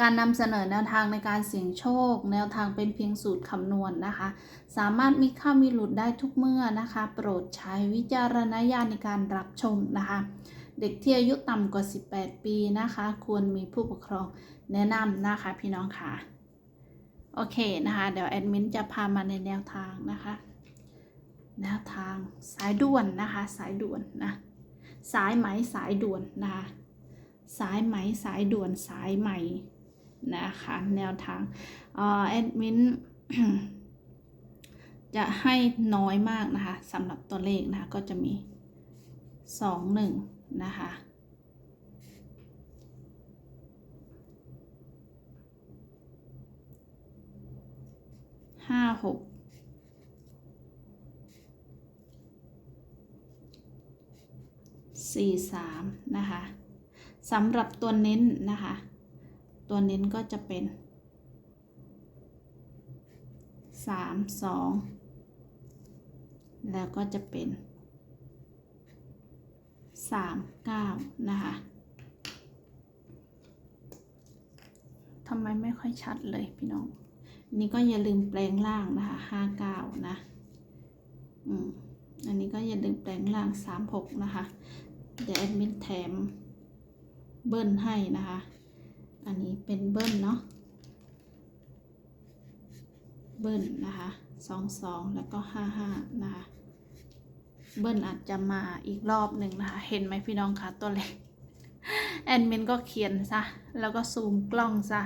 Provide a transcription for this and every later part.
การนำเสนอแนวทางในการเสี่ยงโชค แนวทางเป็นเพียงสูตรคำนวณนะคะ สามารถมีเข้ามีหลุดได้ทุกเมื่อนะคะ โปรดใช้วิจารณญาณในการรับชมนะคะ เด็กที่อายุต่ำกว่า 18 ปีนะคะ ควรมีผู้ปกครองแนะนำนะคะพี่น้องค่ะ โอเคนะคะ เดี๋ยวแอดมินจะพามาในแนวทางนะคะ แนวทางสายด่วนนะคะ สายด่วนนะ สายไหมสายด่วนนะคะสายไหมสายด่วนสายใหม่ นะคะแนวทางออแอดมินจะให้น้อยมากนะคะสำหรับตัวเลขนะคะก็จะมีสองหนึ่งนะคะห้าหกสี่สามนะคะสำหรับตัวเน้นนะคะ ตัวเน้นก็จะเป็นสามสองแล้วก็จะเป็นสามเก้านะคะทำไมไม่ค่อยชัดเลยพี่น้อง นี่ก็อย่าลืมแปลงล่างนะคะห้าเก้านะ อืมอันนี้ก็อย่าลืมแปลงล่างสามหกนะคะ เดี๋ยวแอดมินแถมเบิ้ลให้นะคะ อันนี้เป็นเบิ้ลเนาะ เบิ้ลนะคะสองสองแล้วก็ห้าห้านะคะ เบิ้ลอาจจะมาอีกรอบหนึ่งนะคะ เห็นไหมพี่น้องคะตัวเล็ก แอดมินก็เขียนซะ แล้วก็ซูมกล้องซะ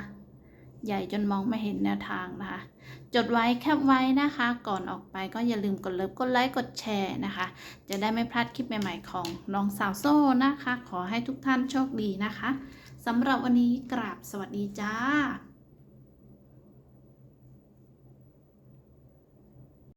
ใหญ่จนมองไม่เห็นแนวทางนะคะ จดไว้แคปไว้นะคะ ก่อนออกไปก็อย่าลืมกดเลิฟกดไลค์กดแชร์นะคะ จะได้ไม่พลาดคลิปใหม่ๆของน้องสาวโซ่นะคะ ขอให้ทุกท่านโชคดีนะคะสำหรับวันนี้กราบสวัสดีจ้า